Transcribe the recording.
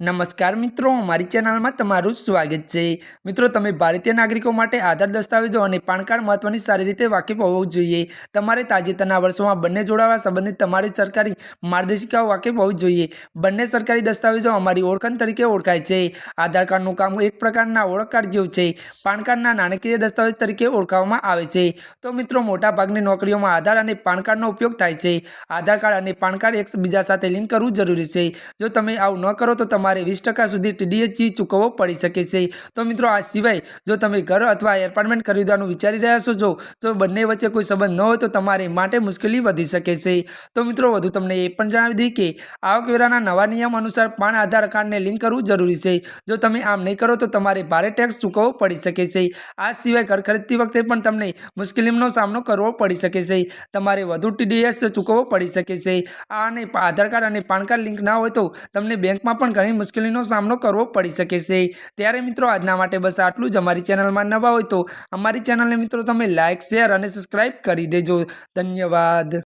નમસ્કાર મિત્રો, મારી ચેનલમાં તમારું સ્વાગત છે. મિત્રો, તમે ભારતીય નાગરિકો માટે આધાર દસ્તાવેજો અને પાન કાર્ડ મહત્વની સારી રીતે વાકેફ હોવું જોઈએ. તમારે તાજેતરના વર્ષોમાં બંને જોડાવા સંબંધિત તમારી સરકારી માર્ગદર્શિકાઓ વાકેફ હોવી જોઈએ. બંને સરકારી દસ્તાવેજો અમારી ઓળખાણ તરીકે ઓળખાય છે. આધાર કાર્ડનું કામ એક પ્રકારના ઓળખ કાર્ડ જેવું છે. પાન કાર્ડના નાણાકીય દસ્તાવેજ તરીકે ઓળખવામાં આવે છે. તો મિત્રો, મોટાભાગની નોકરીઓમાં આધાર અને પાન કાર્ડનો ઉપયોગ થાય છે. આધાર કાર્ડ અને પાન કાર્ડ એકબીજા સાથે લિંક કરવું જરૂરી છે. જો તમે આવું ન કરો તો તમારે વીસ ટકા સુધી ટીડીએસ ચૂકવવો પડી શકે છે. તો મિત્રો, આ સિવાય જો તમે ઘર અથવા એપાર્ટમેન્ટ ખરીદવાનું વિચારી રહ્યા છો જો, તો બંને વચ્ચે કોઈ સંબંધ ન હોય તો તમારે માટે મુશ્કેલી વધી શકે છે. તો મિત્રો, વધુ તમને એ પણ જણાવી દઈએ કે આવકવેરાના નવા નિયમ અનુસાર પાન આધાર કાર્ડને લિંક કરવું જરૂરી છે. જો તમે આમ નહીં કરો તો તમારે ભારે ટેક્સ ચૂકવવો પડી શકે છે. આ સિવાય ઘર ખરીદતી વખતે પણ તમને મુશ્કેલીનો સામનો કરવો પડી શકે છે. તમારે વધુ ટીડીએસ ચૂકવવો પડી શકે છે. આ અને આધાર કાર્ડ અને પાન કાર્ડ લિંક ના હોય તો તમને બેંકમાં પણ ઘણી મુશ્કેલીનો સામનો કરવો પડી શકે છે. ત્યારે મિત્રો, આજના માટે બસ આટલું જ. અમારી ચેનલમાં નવા હોય તો અમારી ચેનલને મિત્રો તમે લાઇક શેર અને સબસ્ક્રાઈબ કરી દેજો. ધન્યવાદ.